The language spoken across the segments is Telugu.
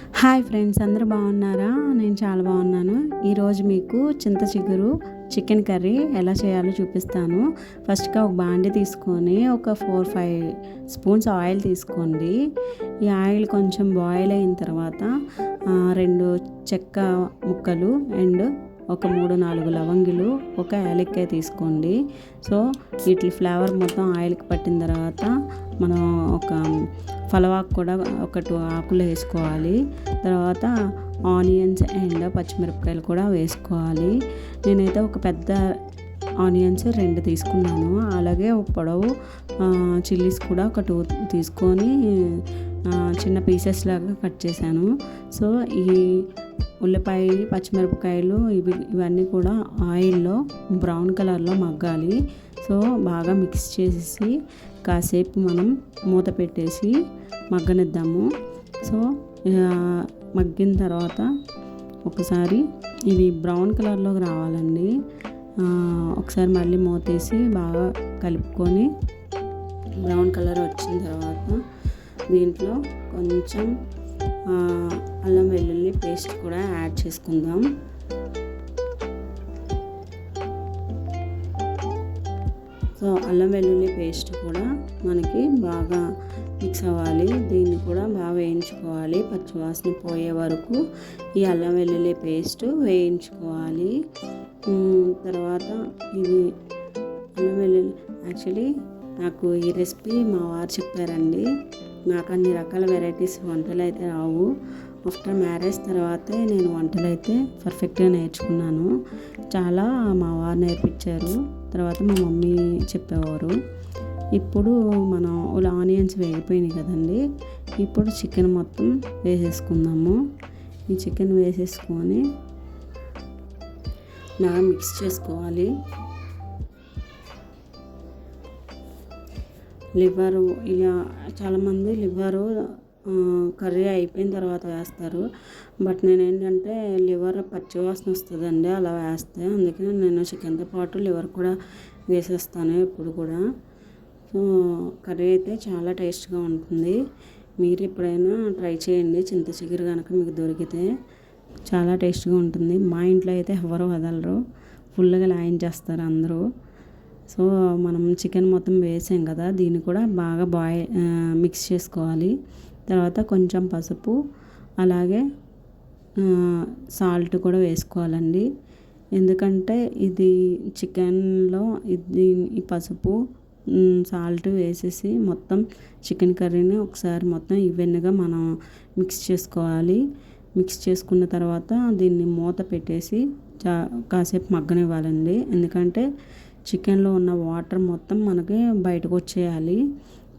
హాయ్ ఫ్రెండ్స్ అందరూ బాగున్నారా? నేను చాలా బాగున్నాను. ఈరోజు మీకు చింత చిగురు చికెన్ కర్రీ ఎలా చేయాలో చూపిస్తాను. ఫస్ట్గా ఒక బాండి తీసుకొని ఒక ఫోర్ ఫైవ్ స్పూన్స్ ఆయిల్ తీసుకోండి. ఈ ఆయిల్ కొంచెం బాయిల్ అయిన తర్వాత రెండు చెక్క ముక్కలు అండ్ ఒక మూడు నాలుగు లవంగిలు ఒక యాలక్కాయ తీసుకోండి. సో వీటి ఫ్లేవర్ మొత్తం ఆయిల్కి పట్టిన తర్వాత మనం ఒక ఫలవాకు కూడా ఒక టూ ఆకులు వేసుకోవాలి. తర్వాత ఆనియన్స్ అండ్ పచ్చిమిరపకాయలు కూడా వేసుకోవాలి. నేనైతే ఒక పెద్ద ఆనియన్స్ రెండు తీసుకున్నాను. అలాగే ఒక పొడవు చిల్లీస్ కూడా ఒక టూ తీసుకొని చిన్న పీసెస్ లాగా కట్ చేశాను. సో ఈ ఉల్లిపాయ పచ్చిమిరపకాయలు ఇవి ఇవన్నీ కూడా ఆయిల్లో బ్రౌన్ కలర్లో మగ్గాలి. సో బాగా మిక్స్ చేసేసి కాసేపు మనం మూత పెట్టేసి మగ్గనిద్దాము. సో మగ్గిన తర్వాత ఒకసారి ఇవి బ్రౌన్ కలర్లోకి రావాలండి. ఒకసారి మళ్ళీ మూతేసి బాగా కలుపుకొని బ్రౌన్ కలర్ వచ్చిన తర్వాత దీంట్లో కొంచెం అల్లం వెల్లుల్లి పేస్ట్ కూడా యాడ్ చేసుకుందాం. సో అల్లం వెల్లుల్లి పేస్ట్ కూడా మనకి బాగా మిక్స్ అవ్వాలి. దీన్ని కూడా బాగా వేయించుకోవాలి. పచ్చివాసన పోయే వరకు ఈ అల్లం వెల్లుల్లి పేస్ట్ వేయించుకోవాలి. తర్వాత ఇది అల్లం వెల్లుల్లి యాక్చువల్లీ నాకు ఈ రెసిపీ మా వారు చెప్పారండి. నాకు అన్ని రకాల వెరైటీస్ వంటలు అయితే రావు. ఆఫ్టర్ మ్యారేజ్ తర్వాతే నేను వంటలు అయితే పర్ఫెక్ట్గా నేర్చుకున్నాను. చాలా మా వారు నేర్పించారు. తర్వాత మా మమ్మీ చెప్పేవారు. ఇప్పుడు మనం ఇలా ఆనియన్స్ వేగిపోయినాయి కదండి. ఇప్పుడు చికెన్ మొత్తం వేసేసుకుందాము. ఈ చికెన్ వేసేసుకొని బాగా మిక్స్ చేసుకోవాలి. లివరు ఇలా చాలామంది లివరు కర్రీ అయిపోయిన తర్వాత వేస్తారు. బట్ నేను ఏంటంటే లివర్ పచ్చివాసన వస్తుందండి అలా వేస్తే. అందుకని నేను చికెన్తో పాటు లివర్ కూడా వేసేస్తాను ఎప్పుడు కూడా. సో కర్రీ అయితే చాలా టేస్ట్గా ఉంటుంది. మీరు ఎప్పుడైనా ట్రై చేయండి. చింత చిగురు కనుక మీకు దొరికితే చాలా టేస్ట్గా ఉంటుంది. మా ఇంట్లో అయితే ఎవరు వదలరు. ఫుల్గా లాయించేస్తారు అందరూ. సో మనం చికెన్ మొత్తం వేసాం కదా దీన్ని కూడా బాగా బాయ్ మిక్స్ చేసుకోవాలి. తర్వాత కొంచెం పసుపు అలాగే సాల్ట్ కూడా వేసుకోవాలండి. ఎందుకంటే ఇది చికెన్లో ఇది ఈ పసుపు సాల్ట్ వేసేసి మొత్తం చికెన్ కర్రీని ఒకసారి మొత్తం ఈవెన్గా మనం మిక్స్ చేసుకోవాలి. మిక్స్ చేసుకున్న తర్వాత దీన్ని మూత పెట్టేసి చా కాసేపు మగ్గనివ్వాలండి. ఎందుకంటే చికెన్లో ఉన్న వాటర్ మొత్తం మనకి బయటకు వచ్చేయాలి.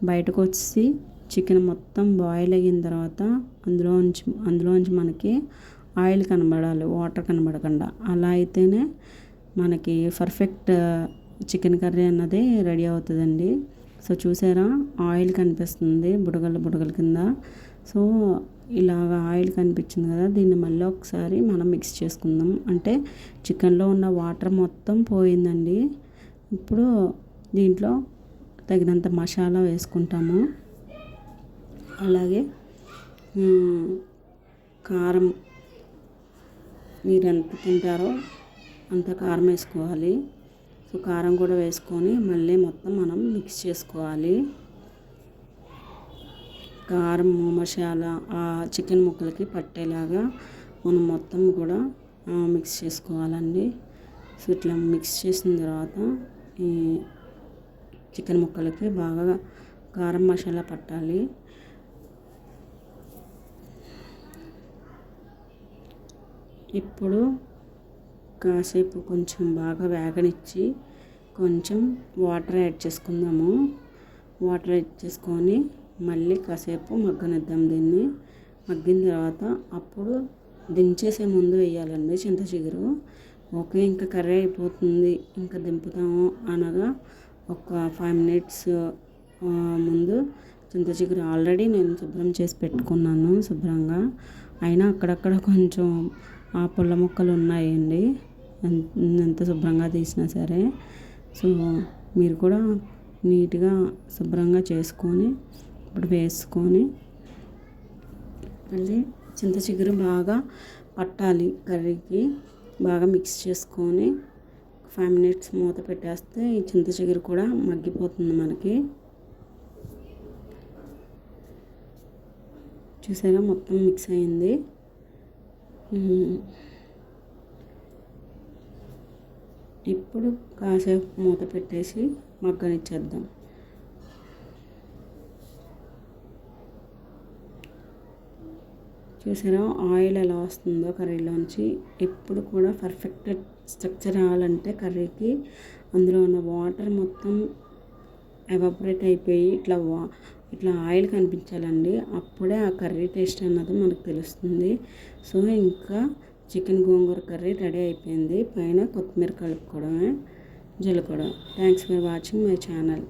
బయటకు వచ్చి చికెన్ మొత్తం బాయిల్ అయిన తర్వాత అందులోంచి అందులోంచి మనకి ఆయిల్ కనబడాలి వాటర్ కనబడకుండా. అలా అయితేనే మనకి పర్ఫెక్ట్ చికెన్ కర్రీ అన్నది రెడీ అవుతుందండి. సో చూసారా? ఆయిల్ కనిపిస్తుంది బుడగల బుడగల కింద. సో ఇలాగ ఆయిల్ కనిపించింది కదా దీన్ని మళ్ళీ ఒకసారి మనం మిక్స్ చేసుకుందాం. అంటే చికెన్లో ఉన్న వాటర్ మొత్తం పోయిందండి. ఇప్పుడు దీంట్లో తగినంత మసాలా వేసుకుంటాము. అలాగే కారం మీరు ఎంత తింటారో అంత కారం వేసుకోవాలి. సో కారం కూడా వేసుకొని మళ్ళీ మొత్తం మనం మిక్స్ చేసుకోవాలి. కారం మసాలా ఆ చికెన్ ముక్కలకి పట్టేలాగా మనం మొత్తం కూడా మిక్స్ చేసుకోవాలండి. సో ఇట్లా మిక్స్ చేసిన తర్వాత ఈ చికెన్ ముక్కలకి బాగా కారం మసాలా పట్టాలి. ఇప్పుడు కాసేపు కొంచెం బాగా వేగనిచ్చి కొంచెం వాటర్ యాడ్ చేసుకుందాము. వాటర్ యాడ్ చేసుకొని మళ్ళీ కాసేపు మగ్గనిద్దాం దీన్ని. మగ్గిన తర్వాత అప్పుడు దించేసే ముందు వేయాలండి చింత చిగురు. ఓకే ఇంకా కర్రీ అయిపోతుంది ఇంకా దింపుతాము అనగా ఒక ఫైవ్ మినిట్స్ ముందు చింత చిగురు ఆల్రెడీ నేను శుభ్రం చేసి పెట్టుకున్నాను శుభ్రంగా. అయినా అక్కడక్కడ కొంచెం ఆ పుల్ల ముక్కలు ఉన్నాయండి. ఎంత శుభ్రంగా తీసినా సరే. సో మీరు కూడా నీట్గా శుభ్రంగా చేసుకొని ఇప్పుడు వేసుకొని మళ్ళీ చింత చిగురు బాగా పట్టాలి కర్రీకి. బాగా మిక్స్ చేసుకొని ఫైవ్ మినిట్స్ మూత పెట్టేస్తే ఈ చింత చిగురు కూడా మగ్గిపోతుంది మనకి. చూసారా? మొత్తం మిక్స్ అయింది. ఇప్పుడు కాసేపు మూత పెట్టేసి మగ్గనిచ్చేద్దాం. చూసారా ఆయిల్ ఎలా వస్తుందో కర్రీలోంచి. ఎప్పుడు కూడా పర్ఫెక్ట్ స్ట్రక్చర్ రావాలంటే కర్రీకి అందులో ఉన్న వాటర్ మొత్తం ఎవాపరేట్ అయిపోయి ఇట్లా వా ఇట్లా ఆయిల్ కనిపించాలండి. అప్పుడే ఆ కర్రీ టేస్ట్ అన్నది మనకు తెలుస్తుంది. సో ఇంకా చికెన్ గోంగూర కర్రీ రెడీ అయిపోయింది. పైన కొత్తిమీర కలుపుకోవడమే జల్లుకోవడం thanks for watching my channel